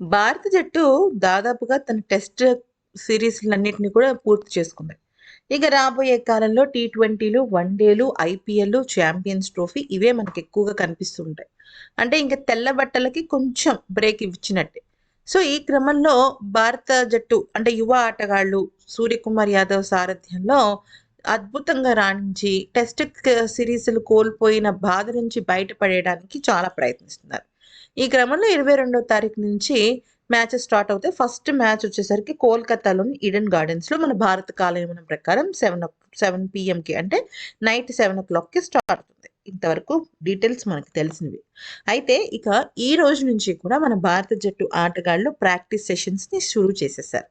భారత జట్టు దాదాపుగా తన టెస్ట్ సిరీస్లన్నింటినీ కూడా పూర్తి చేసుకుంది. ఇక రాబోయే కాలంలో టీ ట్వంటీలు వన్డేలు ఐపీఎల్ ఛాంపియన్స్ ట్రోఫీ ఇవే మనకి ఎక్కువగా కనిపిస్తుంటాయి. అంటే ఇంకా తెల్ల బట్టలకి కొంచెం బ్రేక్ ఇచ్చినట్టే సో ఈ క్రమంలో భారత జట్టు అంటే యువ ఆటగాళ్ళు సూర్యకుమార్ యాదవ్ సారథ్యంలో అద్భుతంగా రాణించి టెస్ట్ సిరీస్లు కోల్పోయిన బాధ నుంచి బయటపడేయడానికి చాలా ప్రయత్నిస్తున్నారు. ఈ క్రమంలో ఇరవై రెండవ తారీఖు నుంచి మ్యాచెస్ స్టార్ట్ అవుతాయి. ఫస్ట్ మ్యాచ్ వచ్చేసరికి కోల్కతాలోని ఈడెన్ గార్డెన్స్లో మన భారత కాలయమనం ప్రకారం సెవెన్ సెవెన్ పిఎంకి అంటే నైట్ సెవెన్ ఓ క్లాక్కి స్టార్ట్ అవుతుంది. ఇంతవరకు డీటెయిల్స్ మనకు తెలిసినవి. అయితే ఇక ఈ రోజు నుంచి కూడా మన భారత జట్టు ఆటగాళ్ళు ప్రాక్టీస్ సెషన్స్ని షురూ చేసేసారు.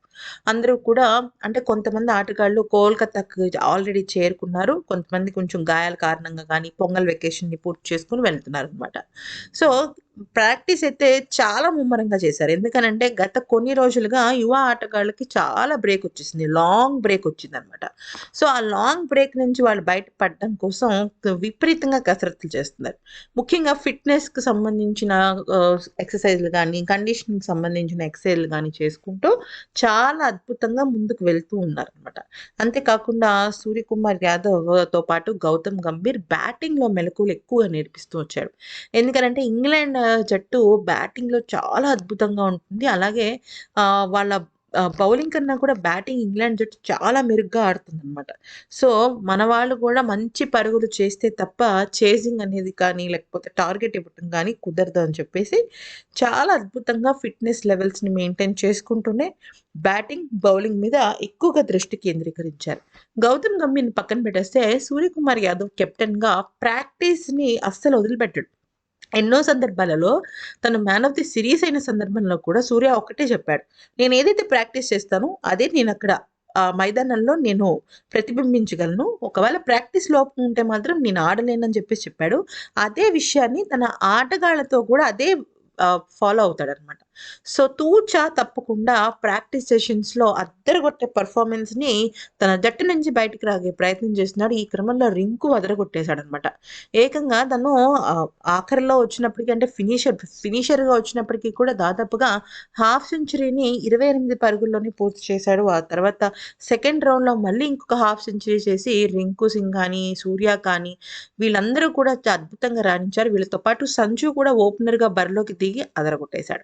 అందరూ కూడా అంటే కొంతమంది ఆటగాళ్ళు కోల్కతాకు ఆల్రెడీ చేరుకున్నారు. కొంతమంది కొంచెం గాయాల కారణంగా కానీ పొంగల్ వెకేషన్ని పూర్తి చేసుకుని వెళ్తున్నారు అనమాట సో ప్రాక్టీస్ అయితే చాలా ముమ్మరంగా చేశారు. ఎందుకనంటే గత కొన్ని రోజులుగా యువ ఆటగాళ్ళకి చాలా బ్రేక్ వచ్చేసింది. లాంగ్ బ్రేక్ వచ్చింది అనమాట సో ఆ లాంగ్ బ్రేక్ నుంచి వాళ్ళు బయటపడడం కోసం విపరీతంగా కసరత్తులు చేస్తున్నారు. ముఖ్యంగా ఫిట్నెస్కి సంబంధించిన ఎక్సర్సైజ్లు కానీ కండిషనింగ్ సంబంధించిన ఎక్సర్సైజ్లు కానీ చేసుకుంటూ చాలా చాలా అద్భుతంగా ముందుకు వెళ్తూ ఉన్నారు అనమాట అంతేకాకుండా సూర్యకుమార్ యాదవ్తో పాటు గౌతమ్ గంభీర్ బ్యాటింగ్లో మెలకువలు ఎక్కువగా నేర్పిస్తూ వచ్చాడు ఎందుకంటే ఇంగ్లాండ్ జట్టు బ్యాటింగ్లో చాలా అద్భుతంగా ఉంటుంది. అలాగే వాళ్ళ బౌలింగ్ కన్నా కూడా బ్యాటింగ్ ఇంగ్లాండ్ జట్టు చాలా మెరుగ్గా ఆడుతుంది అనమాట సో మన వాళ్ళు కూడా మంచి పరుగులు చేస్తే తప్ప చేసింగ్ అనేది కానీ లేకపోతే టార్గెట్ ఇవ్వటం కానీ కుదరదు అని చెప్పేసి చాలా అద్భుతంగా ఫిట్నెస్ లెవెల్స్ని మెయింటైన్ చేసుకుంటూనే బ్యాటింగ్ బౌలింగ్ మీద ఎక్కువగా దృష్టి కేంద్రీకరించారు. గౌతమ్ గంభీర్ని పక్కన పెట్టేస్తే సూర్యకుమార్ యాదవ్ కెప్టెన్గా ప్రాక్టీస్ని అస్సలు వదిలిపెట్టాడు. ఎన్నో సందర్భాలలో తను మ్యాన్ ఆఫ్ ది సిరీస్ అయిన సందర్భంలో కూడా సూర్య ఒకటే చెప్పాడు. నేను ఏదైతే ప్రాక్టీస్ చేస్తానో అదే నేను అక్కడ ఆ మైదానంలో నేను ప్రతిబింబించగలను. ఒకవేళ ప్రాక్టీస్ లోపం ఉంటే మాత్రం నేను ఆడలేనని చెప్పేసి చెప్పాడు. అదే విషయాన్ని తన ఆటగాళ్ళతో కూడా అదే ఫాలో అవుతాడనమాట. సో తూచా తప్పకుండా ప్రాక్టీస్ సెషన్స్లో అద్దరగొట్టే పర్ఫార్మెన్స్ని తన జట్టు నుంచి బయటకు రాగే ప్రయత్నం చేస్తున్నాడు. ఈ క్రమంలో రింకు అదరగొట్టేశాడనమాట. ఏకంగా తను ఆఖరిలో వచ్చినప్పటికీ అంటే ఫినిషర్ ఫినిషర్గా వచ్చినప్పటికీ కూడా దాదాపుగా హాఫ్ సెంచరీని ఇరవై ఎనిమిది పరుగుల్లోనే పూర్తి చేశాడు. ఆ తర్వాత సెకండ్ రౌండ్లో మళ్ళీ ఇంకొక హాఫ్ సెంచరీ చేసి రింకు సింగ్ కానీ సూర్య కానీ వీళ్ళందరూ కూడా అద్భుతంగా రాణించారు. వీళ్ళతో పాటు సంజు కూడా ఓపెనర్గా బరిలోకి దిగి అదరగొట్టేశాడు.